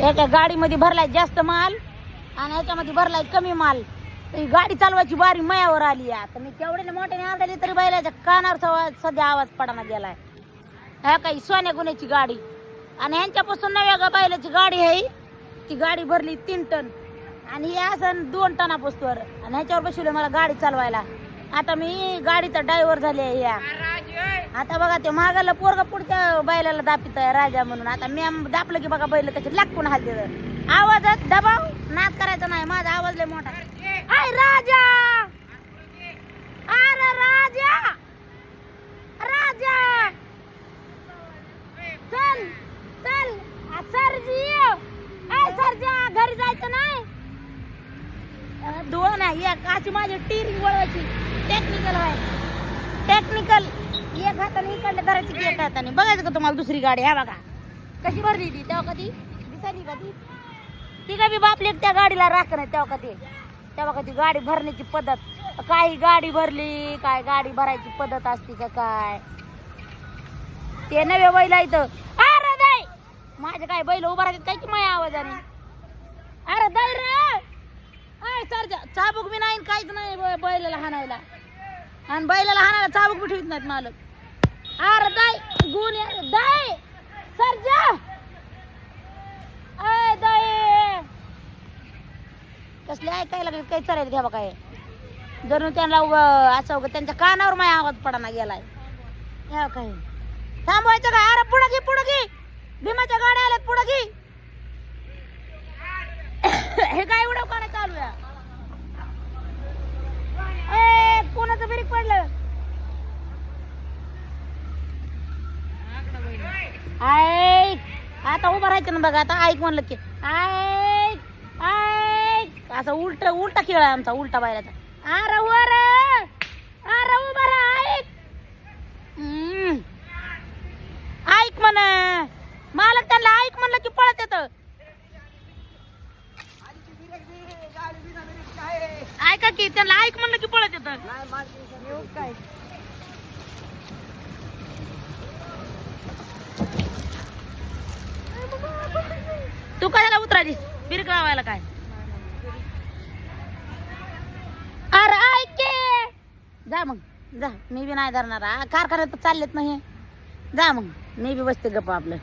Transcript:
एका गाडीमध्ये भरलाय जास्त माल आणि ह्याच्यामध्ये भरलाय कमी माल. तर ही गाडी चालवायची बारी मयावर आली आता मी केवढे मोठ्याने आणले तरी बैलाच्या कानावर सवा- सध्या आवाज पडाना गेलाय. ह्या काही सोन्या गुन्ह्याची गाडी. आणि ह्यांच्यापासून नव्या गा बैलाची गाडी आहे ती गाडी भरली तीन टन. आणि हे असं दोन टना पोस्तवर आणि ह्याच्यावर बसवलं मला गाडी चालवायला. आता मी गाडीचा ड्रायव्हर झाले आहे या. आता बघा ते मागाला पोरगा पुढच्या बैलाला दापित राजा म्हणून. आता मॅम दापलं की बघा बैल त्याचे हात हालते आवाजात दबाव? नाच करायचा नाही. माझा आवाज लय मोठा आय राजा! अरे राजा! राजा! चल चल. आ, सरजी आय सरजा घरी जायचं नाही. दोन आहे. एक अशी माझी टिरिंग वळवायची. टेक्निक एक हाताने इकडल्या धरायची की एक हाताने बघायचं का तुम्हाला दुसरी गाडी? ह्या बघा. कशी भरली ती? तेव्हा कधी दिसायली का ती? ती का बी बापले त्या गाडीला राख नाही तेव्हा कधी तेव्हा कधी गाडी भरण्याची पद्धत? काही गाडी भरली काय गाडी भरायची पद्धत असती का काय? ते नवे बैला इथं. अरे दाय माझे काय बैल उभा राहतात काय की माझ्या आवाजाने? अरे दाय रे! अय सरजा चाबूक बी नाही काहीच नाही बैलाला हाणायला. आणि बैलाला हाणायला चाबूक बी ठेवत नाहीत मालक. अरे दाय गुण आहे. दाय सरजा. अय दाय कसले ऐकायला लागले काही चालायला घ्या काय जणू त्यांना उगा- असं उग त्यांच्या कानावर माझ्या आवाज पडाना गेलाय. या काय थांबवायचं काय? अरे पुढं घे पुढं घे. भीमाच्या गाड्या आल्यात पुढं घे. हे काय उडव काना चालू आहे? ऐक आता उभं राहायचं ना बघा आता ऐक म्हणलं की. ऐक ऐक. असा उलट उलटा खेळ आहे आमचा उलटा बायलाचा अरे वर. अरे उभा राहा ऐक. ऐक म्हण. मालक त्यांना ऐक म्हणलं की पळत येत. ऐका की त्यांना ऐक म्हणलं की पळत येत. काय तू उतरालीस बिरक लावायला काय? अरे ऐक की. जा मग. जा. मी बी नाही धरणार. कारखान्यात तर चाललेत नाही. जा मग. मी बी बसते गप्पा आपलं.